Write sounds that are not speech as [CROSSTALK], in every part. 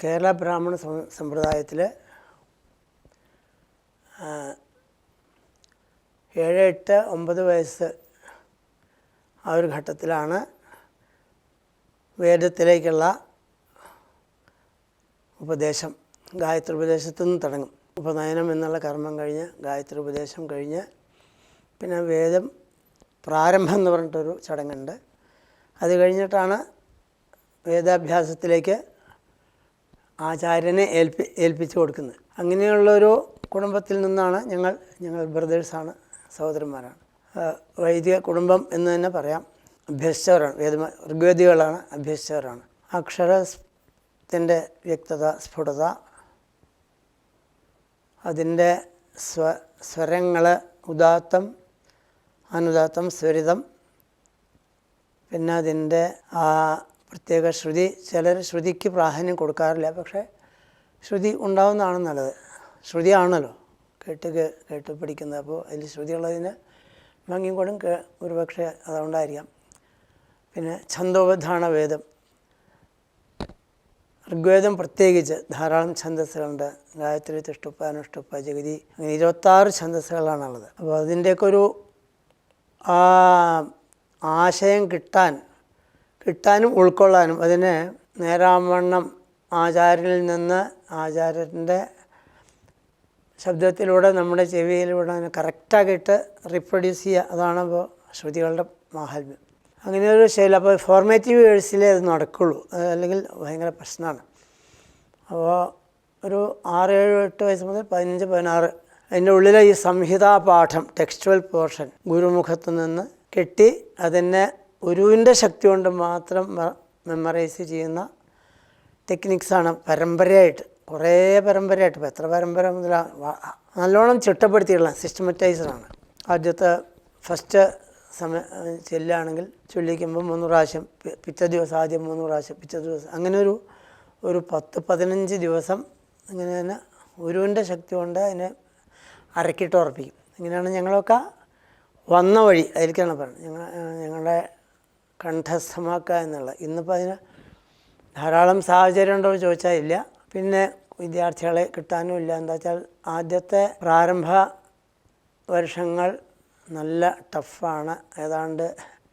കേരള ബ്രാഹ്മണ സമ്പ്രദായത്തിൽ ഏഴ് എട്ട് ഒമ്പത് വയസ്സ് ആ ഒരു ഘട്ടത്തിലാണ് വേദത്തിലേക്കുള്ള ഉപദേശം. ഗായത്രി ഉപദേശത്തു നിന്ന് തുടങ്ങും. ഉപനയനം എന്നുള്ള കർമ്മം കഴിഞ്ഞ് ഗായത്രി ഉപദേശം കഴിഞ്ഞ് പിന്നെ വേദം പ്രാരംഭം എന്ന് പറഞ്ഞിട്ടൊരു ചടങ്ങുണ്ട്. അത് കഴിഞ്ഞിട്ടാണ് വേദാഭ്യാസത്തിലേക്ക് ആചാര്യനെ ഏൽപ്പി ഏൽപ്പിച്ചു കൊടുക്കുന്നത്. അങ്ങനെയുള്ളൊരു കുടുംബത്തിൽ നിന്നാണ് ഞങ്ങൾ ഞങ്ങൾ ബ്രദേഴ്സാണ് സഹോദരന്മാരാണ്. വൈദിക കുടുംബം എന്ന് തന്നെ പറയാം. അഭ്യസിച്ചവരാണ് വേദ ഋഗ്വേദികളാണ് അഭ്യസിച്ചവരാണ് അക്ഷരത്തിന്റെ വ്യക്തത സ്ഫുടത അതിന്റെ സ്വ സ്വരങ്ങൾ ഉദാത്തം അനുദാത്തം സ്വരിതം പിന്നെ അതിന്റെ ആ പ്രത്യേക ശ്രുതി ചിലർ ശ്രുതിക്ക് പ്രാധാന്യം കൊടുക്കാറില്ല. പക്ഷേ ശ്രുതി ഉണ്ടാവുന്നതാണ് നല്ലത്. ശ്രുതിയാണല്ലോ കേട്ട് കേട്ട് പിടിക്കുന്നത് അപ്പോൾ അതിൽ ശ്രുതിയുള്ളതിന് ഭംഗിയും കൂടും ഒരുപക്ഷെ അതുകൊണ്ടായിരിക്കാം. പിന്നെ ഛന്തോപധാന വേദം. ഋഗ്വേദം പ്രത്യേകിച്ച് ധാരാളം ഛന്തസ്സുകളുണ്ട് ഗായത്രി തിഷ്ടുപ്പ അനുഷ്ടുപ്പ ജഗതി അങ്ങനെ ഇരുപത്താറ് ഛന്തസ്സുകളാണുള്ളത് അപ്പോൾ അതിന്റെയൊക്കെ ഒരു ആശയം കിട്ടാൻ കിട്ടാനും ഉൾക്കൊള്ളാനും അതിനെ നേരാവണ്ണം ആചാര്യനിൽ നിന്ന് ആചാര്യന്റെ ശബ്ദത്തിലൂടെ നമ്മുടെ ചെവിയിലൂടെ അതിനെ കറക്റ്റാക്കിയിട്ട് റീപ്രൊഡ്യൂസ് ചെയ്യുക. അതാണ് ഇപ്പോൾ ശ്രുതികളുടെ മാഹാത്മ്യം. അങ്ങനെ ഒരു ശൈലി. അപ്പോൾ ഫോർമേറ്റീവ് വേഴ്സിലേ അത് നടക്കുള്ളൂ. അല്ലെങ്കിൽ ഭയങ്കര പ്രശ്നമാണ്. അപ്പോൾ ഒരു ആറ് ഏഴ് എട്ട് വയസ്സ് മുതൽ പതിനഞ്ച് പതിനാറ് അതിന്റെ ഉള്ളിലെ ഈ സംഹിതാ പാഠം ടെക്സ്റ്റുവൽ പോർഷൻ ഗുരുമുഖത്തു നിന്ന് കെട്ടി അതിനെ ഗുരുവിന്റെ ശക്തി കൊണ്ട് മാത്രം മെമ്മറൈസ് ചെയ്യുന്ന ടെക്നിക്സാണ് പരമ്പരയായിട്ട് കുറേ പരമ്പരയായിട്ട്. ഇപ്പോൾ എത്ര പരമ്പര മുതലാണ് നല്ലോണം ചിട്ടപ്പെടുത്തിയിട്ടുള്ള സിസ്റ്റമറ്റൈസറാണ് ആദ്യത്തെ ഫസ്റ്റ് സമയ ചെല്ലുകയാണെങ്കിൽ ചൊല്ലിക്കുമ്പോൾ മൂന്ന് പ്രാവശ്യം പിറ്റേ ദിവസം ആദ്യം മൂന്ന് പ്രാവശ്യം പിറ്റേ ദിവസം അങ്ങനെ ഒരു ഒരു പത്ത് പതിനഞ്ച് ദിവസം ഇങ്ങനെ തന്നെ ഗുരുവിന്റെ ശക്തി കൊണ്ട് അതിനെ അരക്കിട്ട് ഉറപ്പിക്കും. ഇങ്ങനെയാണ് ഞങ്ങളൊക്കെ വന്ന വഴി അതിലേക്കാണ് പറയുന്നത് ഞങ്ങൾ ഞങ്ങളുടെ കണ്ഠസ്ഥമാക്കുക എന്നുള്ള. ഇന്നിപ്പോൾ അതിന് ധാരാളം സാഹചര്യം ഉണ്ടോ എന്ന് ചോദിച്ചാൽ ഇല്ല. പിന്നെ വിദ്യാർത്ഥികളെ കിട്ടാനും ഇല്ല. എന്താ വെച്ചാൽ ആദ്യത്തെ പ്രാരംഭ വർഷങ്ങൾ നല്ല ടഫാണ്. ഏതാണ്ട്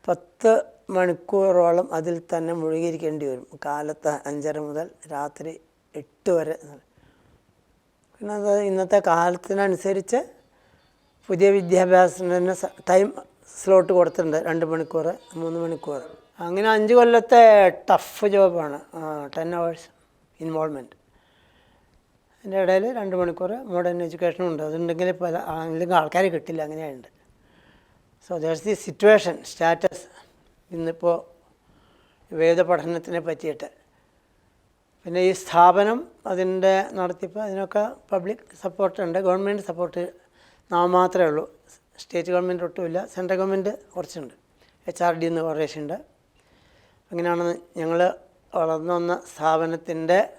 പത്ത് മണിക്കൂറോളം അതിൽ തന്നെ മുഴുകിയിരിക്കേണ്ടി വരും. കാലത്ത് അഞ്ചര മുതൽ രാത്രി എട്ട് വരെ. പിന്നെ അത് ഇന്നത്തെ കാലത്തിനനുസരിച്ച് പുതിയ വിദ്യാഭ്യാസത്തിന് ടൈം സ്ലോട്ട് കൊടുത്തിട്ടുണ്ട് രണ്ട് മണിക്കൂർ മൂന്ന് മണിക്കൂർ അങ്ങനെ അഞ്ച് കൊല്ലത്തെ ടഫ് ജോബാണ് ടെൻ അവേഴ്സ് ഇൻവോൾവ്മെന്റ് അതിന്റെ ഇടയിൽ രണ്ട് മണിക്കൂർ മോഡേൺ എഡ്യൂക്കേഷനും ഉണ്ട്. അതുണ്ടെങ്കിൽ പല അല്ലെങ്കിൽ ആൾക്കാരെ കിട്ടില്ല അങ്ങനെയുണ്ട് so there's the situation status ഇന്നിപ്പോൾ വേദ പഠനത്തിനെ പറ്റിയിട്ട്. പിന്നെ ഈ സ്ഥാപനം അതിന്റെ നടത്തിപ്പ് അതിനൊക്കെ പബ്ലിക് സപ്പോർട്ടുണ്ട് ഗവൺമെന്റ് സപ്പോർട്ട് നാം മാത്രമേ ഉള്ളൂ. സ്റ്റേറ്റ് ഗവൺമെന്റ് ഒട്ടുമില്ല സെൻട്രൽ ഗവൺമെന്റ് കുറച്ചുണ്ട്. എച്ച് ആർ ഡി എന്ന് കുറേശ്ശുണ്ട് അങ്ങനെയാണ് ഞങ്ങൾ വളർന്നു വന്ന സ്ഥാപനത്തിന്റെ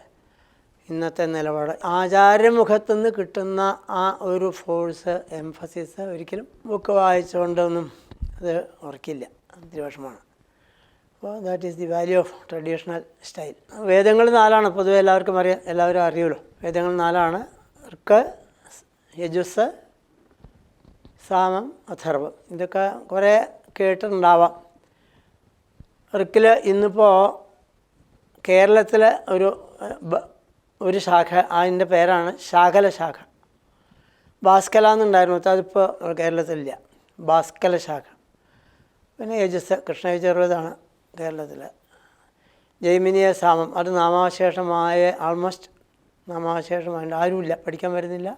ഇന്നത്തെ നിലപാട്. ആചാര്യമുഖത്തുനിന്ന് കിട്ടുന്ന ആ ഒരു ഫോഴ്സ് എംഫസിസ് ഒരിക്കലും ബുക്ക് വായിച്ചുകൊണ്ടൊന്നും അത് ഉറക്കില്ല. അതിരുപക്ഷമാണ് അപ്പോൾ that is the value of traditional style വേദങ്ങൾ നാലാണ് പൊതുവെ എല്ലാവർക്കും അറിയാം എല്ലാവരും അറിയുമല്ലോ. വേദങ്ങൾ നാലാണ്. ഋക്ക് യജുസ് സാമം അഥർവം. ഇതൊക്കെ കുറേ കേട്ടിട്ടുണ്ടാവാം. ഋക്കിൽ ഇന്നിപ്പോൾ കേരളത്തിലെ ഒരു ഒരു ശാഖ അതിന്റെ പേരാണ് ശാഖല ശാഖ. ഭാസ്കല എന്നുണ്ടായിരുന്നു അതിപ്പോൾ കേരളത്തിലില്ല. ഭാസ്കല ശാഖ. പിന്നെ യജസ് കൃഷ്ണയജുർവേദമാണ് കേരളത്തിൽ ജൈമിനിയ സാമം അത് നാമാവശേഷമായ ആൾമോസ്റ്റ് നാമാവശേഷമായിട്ട് ആരുമില്ല പഠിക്കാൻ വരുന്നില്ല.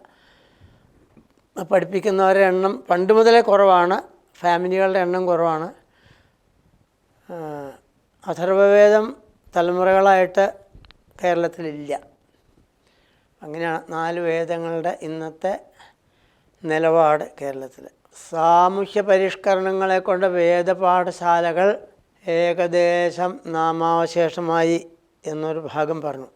പഠിപ്പിക്കുന്നവരുടെ എണ്ണം പണ്ട് മുതലേ കുറവാണ്. ഫാമിലികളുടെ എണ്ണം കുറവാണ്. അഥർവവേദം തലമുറകളായിട്ട് കേരളത്തിലില്ല. അങ്ങനെയാണ് നാല് വേദങ്ങളുടെ ഇന്നത്തെ നിലപാട് കേരളത്തിൽ. സാമൂഹ്യ പരിഷ്കരണങ്ങളെ കൊണ്ട് വേദപാഠശാലകൾ ഏകദേശം നാമാവശേഷമായി എന്നൊരു ഭാഗം പറഞ്ഞു.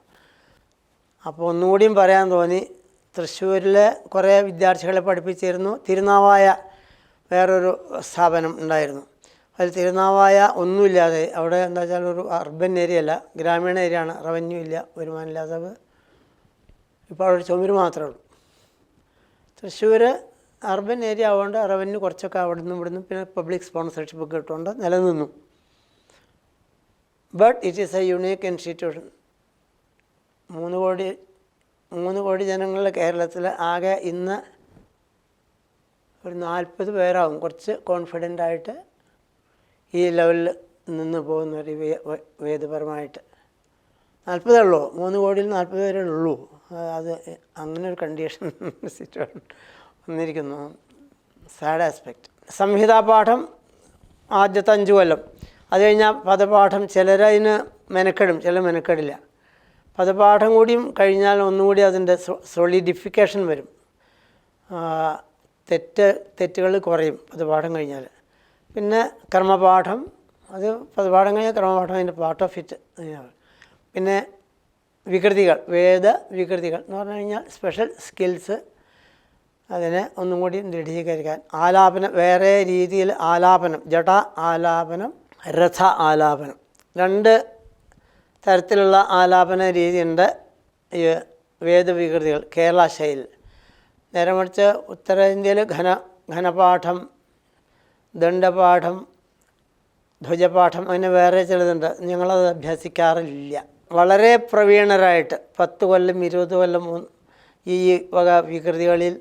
അപ്പോൾ ഒന്നുകൂടിയും പറയാൻ തോന്നി തൃശ്ശൂരിൽ കുറേ വിദ്യാർത്ഥികളെ പഠിപ്പിച്ചിരുന്നു. തിരുനാവായ വേറൊരു സ്ഥാപനം ഉണ്ടായിരുന്നു. അതിൽ തിരുനാവായ ഒന്നുമില്ലാതെ അവിടെ എന്താ വെച്ചാൽ ഒരു അർബൻ ഏരിയ അല്ല ഗ്രാമീണ ഏരിയ ആണ് റവന്യൂ ഇല്ല വരുമാനമില്ലാത്തത് ഇപ്പോൾ അവിടെ ചുമര് മാത്രമേ ഉള്ളൂ. തൃശ്ശൂർ അർബൻ ഏരിയ ആയതുകൊണ്ട് റവന്യൂ കുറച്ചൊക്കെ അവിടെ നിന്നും ഇവിടുന്നു പിന്നെ പബ്ലിക് സ്പോൺസർഷിപ്പ് കിട്ടുകൊണ്ട് നിലനിന്നു. But it is a unique institution മൂന്ന് കോടി മൂന്ന് കോടി ജനങ്ങൾ കേരളത്തിൽ ആകെ ഇന്ന് ഒരു നാൽപ്പത് പേരാകും കുറച്ച് കോൺഫിഡന്റ് ആയിട്ട് ഈ ലെവലിൽ നിന്ന് പോകുന്ന ഒരു വേദപരമായിട്ട്. നാൽപ്പതേ ഉള്ളൂ. മൂന്ന് കോടിയിൽ നാൽപ്പത് പേരേ ഉള്ളൂ. അത് അങ്ങനെ ഒരു കണ്ടീഷൻ സിറ്റുവേഷൻ [LAUGHS] വന്നിരിക്കുന്നു. സാഡ് ആസ്പെക്റ്റ് സംഹിതാപാഠം ആദ്യത്തെ അഞ്ച് കൊല്ലം. അത് കഴിഞ്ഞാൽ പദപാഠം ചിലരതിന് മെനക്കെടും. ചില മെനക്കെടില്ല. പദപാഠം കൂടിയും കഴിഞ്ഞാൽ ഒന്നുകൂടി അതിന്റെ സോളിഡിഫിക്കേഷൻ വരും. തെറ്റ് തെറ്റുകൾ കുറയും പദപാഠം കഴിഞ്ഞാൽ. പിന്നെ കർമ്മപാഠം അത് പദപാഠം കഴിഞ്ഞാൽ കർമ്മപാഠം അതിന്റെ പാർട്ട് ഓഫ് ഇറ്റ് പിന്നെ വികൃതികൾ വേദ വികൃതികൾ എന്ന് പറഞ്ഞു കഴിഞ്ഞാൽ സ്പെഷ്യൽ സ്കിൽസ് അതിനെ ഒന്നും കൂടി ദൃഢീകരിക്കാൻ. ആലാപനം വേറെ രീതിയിൽ ആലാപനം ജട ആലാപനം രഥ ആലാപനം. രണ്ട് തരത്തിലുള്ള ആലാപന രീതിയുണ്ട് ഈ വേദവികൃതികൾ കേരള ശൈലി നേരെ മറിച്ച് ഉത്തരേന്ത്യയിൽ ഘന ഘനപാഠം ദണ്ഡപാഠം ധ്വജപാഠം അങ്ങനെ വേറെ ചിലതുണ്ട്. ഞങ്ങളത് അഭ്യസിക്കാറില്ല. വളരെ പ്രവീണരായിട്ട് പത്ത് കൊല്ലം ഇരുപത് കൊല്ലം ഈ വക വികൃതികളിൽ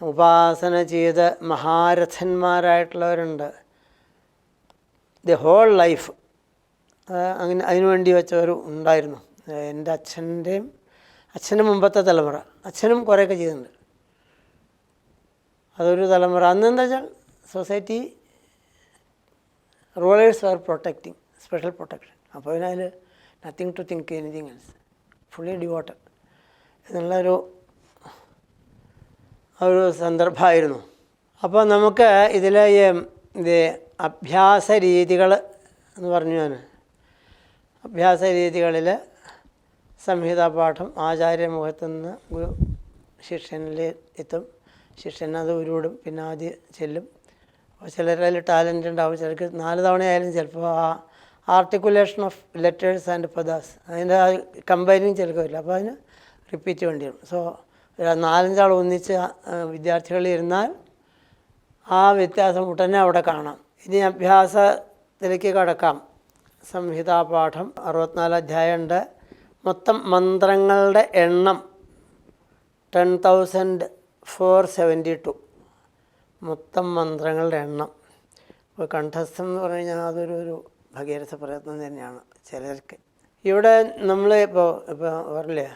ഉപാസന ചെയ്ത് മഹാരഥന്മാരായിട്ടുള്ളവരുണ്ട്. ദി ഹോൾ ലൈഫ് അങ്ങനെ അതിനുവേണ്ടി വെച്ചവർ ഉണ്ടായിരുന്നു. എന്റെ അച്ഛന്റെയും അച്ഛന്റെ മുമ്പത്തെ തലമുറ. അച്ഛനും കുറേയൊക്കെ ചെയ്തിട്ടുണ്ട്. അതൊരു തലമുറ. അന്നെന്താ വെച്ചാൽ society rulers are protecting special protection. അപ്പോൾ അതിനതിൽ nothing to think anything else fully devoted എന്നുള്ളൊരു ഒരു സന്ദർഭമായിരുന്നു. അപ്പോൾ നമുക്ക് ഇതിലെ ഇത് അഭ്യാസ രീതികൾ എന്ന് പറഞ്ഞു ഞാൻ. അഭ്യാസ രീതികളിൽ സംഹിതാപാഠം ആചാര്യമുഖത്തു നിന്ന് ഗുരു ശിഷ്യനിൽ എത്തും. ശിഷ്യൻ അത് ഉരുവിടും പിന്നെ ആദ്യം ചെല്ലും. അപ്പോൾ ചിലരിൽ ടാലന്റ് ഉണ്ടാവും. ചിലർക്ക് നാല് തവണയായാലും ചിലപ്പോൾ ആ ആർട്ടിക്കുലേഷൻ ഓഫ് ലെറ്റേഴ്സ് ആൻഡ് പദാസ് അതിന്റെ ആ കമ്പൈനിങ് ചിലപ്പോൾ വരില്ല. അപ്പോൾ അതിന് റിപ്പീറ്റ് വേണ്ടി വരും. സോ നാലഞ്ചാൾ ഒന്നിച്ച് വിദ്യാർത്ഥികൾ ഇരുന്നാൽ ആ വ്യത്യാസം ഉടനെ അവിടെ കാണാം. ഇനി അഭ്യാസത്തിലേക്ക് കടക്കാം. സംഹിതാ അറുപത്തിനാല് അറുപത്തിനാല് അധ്യായമുണ്ട്. മൊത്തം മന്ത്രങ്ങളുടെ എണ്ണം ten thousand four seventy two മൊത്തം മന്ത്രങ്ങളുടെ എണ്ണം. ഇപ്പോൾ കണ്ഠസ്ഥം എന്ന് പറഞ്ഞു കഴിഞ്ഞാൽ അതൊരു ഒരു ഭഗീരഥ പ്രയത്നം തന്നെയാണ് ചിലർക്ക്. ഇവിടെ നമ്മൾ ഇപ്പോൾ ഇപ്പോൾ പറഞ്ഞില്ലേ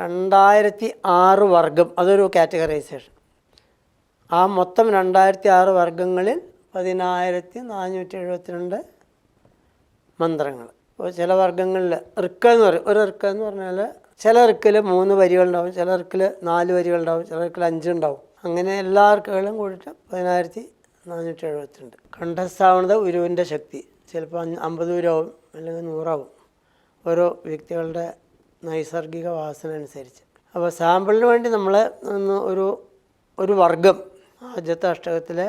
രണ്ടായിരത്തി ആറ് വർഗം അതൊരു കാറ്റഗറൈസേഷൻ. ആ മൊത്തം രണ്ടായിരത്തി ആറ് വർഗങ്ങളിൽ പതിനായിരത്തി നാനൂറ്റി എഴുപത്തിരണ്ട് മന്ത്രങ്ങൾ. ഇപ്പോൾ ചില വർഗങ്ങളിൽ ഋക്ക എന്ന് പറയും. ഒരു ഋക്ക എന്ന് പറഞ്ഞാൽ ചില ഋക്കിൽ മൂന്ന് വരികളുണ്ടാവും ചില ഋക്കിൽ നാല് വരികളുണ്ടാവും ചില ഋക്കിൽ അഞ്ചുണ്ടാവും അങ്ങനെ എല്ലാ ഋക്കുകളും കൂടിയിട്ട് പതിനായിരത്തി നാനൂറ്റി എഴുപത്തിരണ്ട് കണ്ഠസ്ഥാവണത് ഉരുവിന്റെ ശക്തി. ചിലപ്പോൾ അമ്പത് ഉരുവാവും അല്ലെങ്കിൽ നൂറാവും ഓരോ വ്യക്തികളുടെ നൈസർഗിക വാസന അനുസരിച്ച്. അപ്പോൾ സാമ്പിളിന് വേണ്ടി നമ്മൾ ഒരു ഒരു വർഗം ആദ്യത്തെ അഷ്ടകത്തിലെ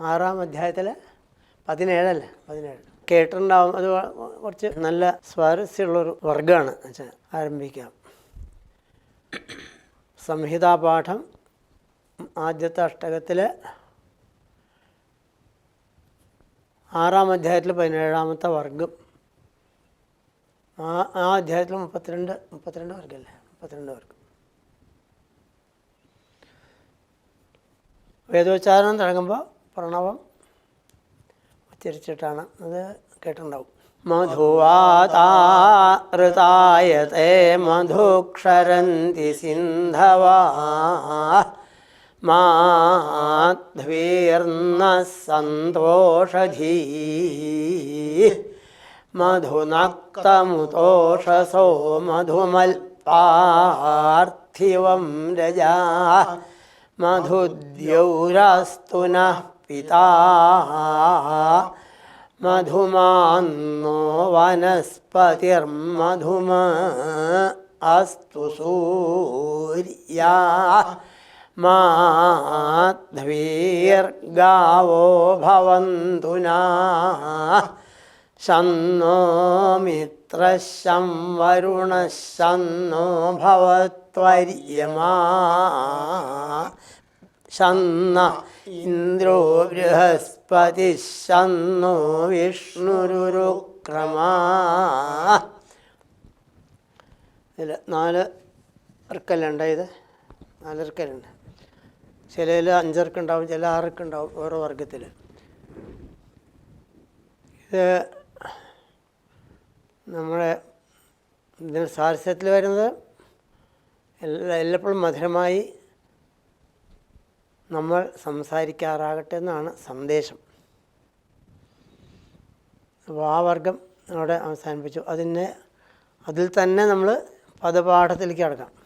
ആറാം അധ്യായത്തിലെ പതിനേഴല്ലേ? പതിനേഴ്. കേട്ടിട്ടുണ്ടാവും. അത് കുറച്ച് നല്ല സ്വാരസ്യമുള്ളൊരു വർഗമാണ് വെച്ചാൽ ആരംഭിക്കാം. സംഹിതാപാഠം ആദ്യത്തെ അഷ്ടകത്തിലെ ആറാം അധ്യായത്തിൽ പതിനേഴാമത്തെ വർഗം ആ ആ അധ്യായത്തിൽ മുപ്പത്തിരണ്ട് മുപ്പത്തിരണ്ട് വർഗമല്ലേ മുപ്പത്തിരണ്ട് വർഗം വേദോച്ചാരണം തുടങ്ങുമ്പോൾ പ്രണവം ഉച്ചരിച്ചിട്ടാണ് അത് കേട്ടിട്ടുണ്ടാവും. മധുവാതായത്തെ മധുക്ഷരന്തി സിന്ധവാ മാധ്വീർന്ന സന്തോഷധീ മധുനക്തമുതോഷസോ മധുമൽപാർത്ഥിവം രജാ മധുദ്യൗരാസ്തു നഃ പിതാ മധുമാന്നോ വനസ്പതിർമധുമ അസ്തു സൂര്യ മാധ്വീർഗാവോ ഭവന്തു ശന്നോ മിത്രശം വരുണശന്നോ ഭവത്വര്യമാ ശന്ന ഇന്ദ്രോ ബൃഹസ്പതി ശന്നോ വിഷ്ണുരുക്രമാ ഇതിൽ നാല് ഇറക്കല്ലുണ്ട് ഇത്. നാല് ഇറക്കലുണ്ട് ചിലതിൽ അഞ്ചിറക്കുണ്ടാവും ചില ആറക്കുണ്ടാവും ഓരോ വർഗത്തിൽ ഇത് നമ്മുടെ ഇതിന് സാരസ്യത്തിൽ വരുന്നത് എല്ലാ എല്ലപ്പോഴും മധുരമായി നമ്മൾ സംസാരിക്കാറാകട്ടെ എന്നാണ് സന്ദേശം. അപ്പോൾ ആ വർഗം അവിടെ അവസാനിപ്പിച്ചു. അതിനെ അതിൽ തന്നെ നമ്മൾ പദപാഠത്തിലേക്ക് കടക്കാം.